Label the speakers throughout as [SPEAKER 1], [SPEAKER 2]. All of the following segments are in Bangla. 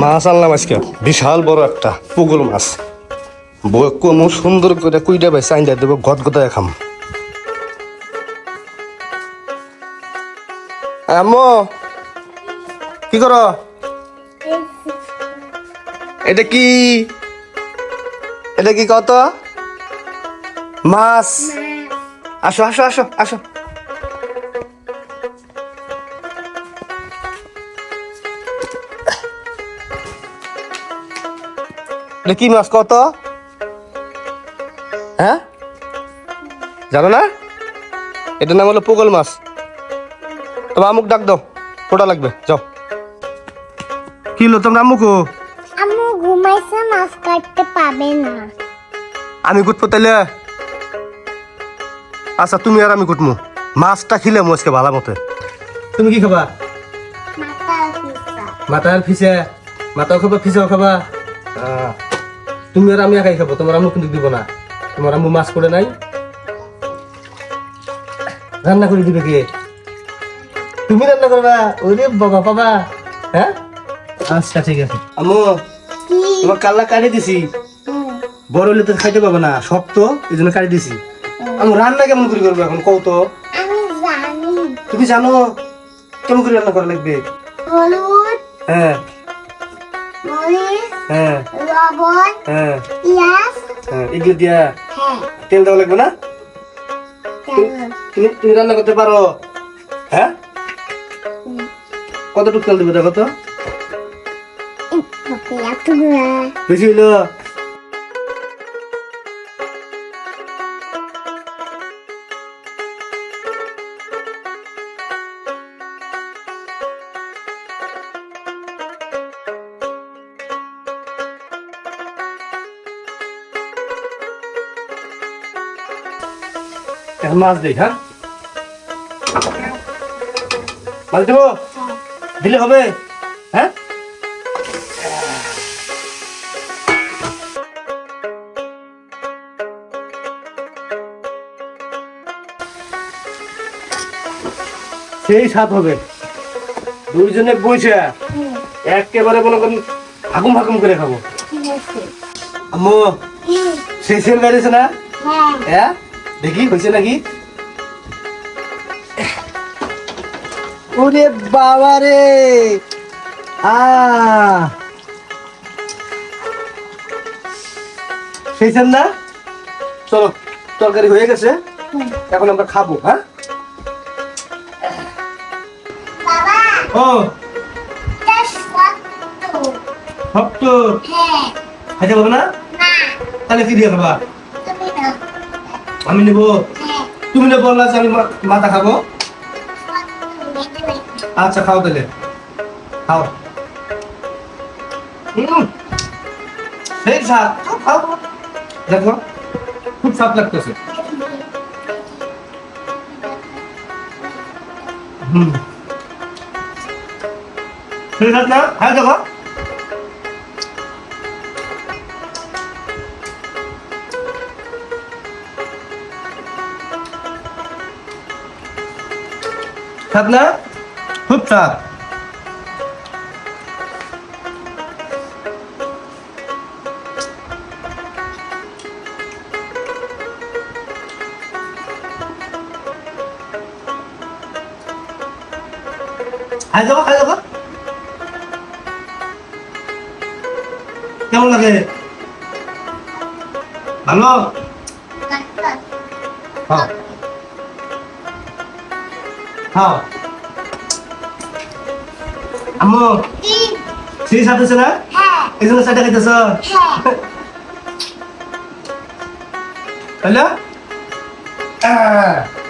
[SPEAKER 1] মাছ আনলাম আজকে। বিশাল বড় একটা পুকুর মাছ। বউ সুন্দর করে কুইটা পাই চাইন্দা দেবো, গদ গদায় খাম। কি কর? এটা কি? এটা কি কত? মাছ। আসো আসো আসো আসো। এটা কি মাছ কত? হ্যাঁ? জানো না? এটার নাম হলো পুগল মাছ। তবে আমুক ডাক দাও ফোটা লাগবে যাও। কি হলো তোমরা আমুকো?
[SPEAKER 2] আম্মু ঘুমাইছে মাছ কাটতে পাবে না।
[SPEAKER 1] আমি কুটবো তাইলে? আচ্ছা তুমি আর আমি কুটমু মাছটা খিলে আজকে ভালো মতে। তুমি কি খাবা? মাথার ফিসে মাথাও খাবা ফিসেও খাবা? আহ, তুমি আর আমি একাই খাব তোমার আম্মু কিন্তু দিব না। তোমার আম্মু মাছ করে নাই। রান্না করে দিবে কে? তুমি রান্না করবা? ওরে বাবা বাবা। হ্যাঁ? আচ্ছা ঠিক আছে। আম্মু
[SPEAKER 2] কি?
[SPEAKER 1] তোমার কাল্লা কাটি দিছি। বড় হলে তো খাইতে পাবো না শক্ত এই জন্য কাটি দিছি। আমি রান্না কেমন করে করব এখন? কও তো। তুমি জানো কেমন করে রান্না করা লাগবে?
[SPEAKER 2] হলুদ
[SPEAKER 1] হ্যাঁ।
[SPEAKER 2] মরিচ
[SPEAKER 1] হ্যাঁ।
[SPEAKER 2] লবণ
[SPEAKER 1] হ্যাঁ।
[SPEAKER 2] পেঁয়াজ
[SPEAKER 1] হ্যাঁ এগুলো দিয়া।
[SPEAKER 2] হ্যাঁ।
[SPEAKER 1] তেল দেওয়া লাগবে না? তুমি তুমি রান্না করতে পারো। হ্যাঁ? কতটুকু তেল দেবে দেখো তো? বেশি হইল। এখন মাছ দিই হ্যাঁ? মাছ দেবো? দিলে হবে হ্যাঁ? সেই স্বাদ হবে। দুইজনে বসে একেবারে মনে করেন হাকুম হাকুম করে খাব। আম্মু সেই সেল বেড়েছে না?
[SPEAKER 2] হ্যাঁ।
[SPEAKER 1] হ্যাঁ? দেখি হয়েছে নাকি? ওরে বাবা রে। আ। না? চলো তরকারি হয়ে গেছে। এখন আমরা খাব হ্যাঁ?
[SPEAKER 2] বাবা।
[SPEAKER 1] ও।
[SPEAKER 2] হ্যাঁ।
[SPEAKER 1] খাইতে পাবো না। তাহলে কি দিয়ে খাবা? আমি নেব। তুমি না বললা যে আমি মাথা খাব? আচ্ছা খাও তাহলে। খাও। দেখো, খুব স্বাদ লাগতেছে। হুম। হ্যাঁ দেখো। স্বাদ না খুব স্বাদ খাই যাব খাই যাব কেমন লাগে? ভালো? খাও খাও আম্মু সেই সাথে না?
[SPEAKER 2] হ্যাঁ।
[SPEAKER 1] এই জন্য সাথে খাইতেছ?
[SPEAKER 2] হ্যাঁ।
[SPEAKER 1] হ্যালো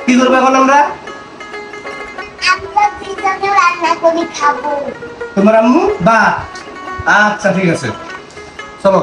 [SPEAKER 1] কি করব এখন আমরা? তোমার আম্মু? বা। আচ্ছা ঠিক আছে। চলো।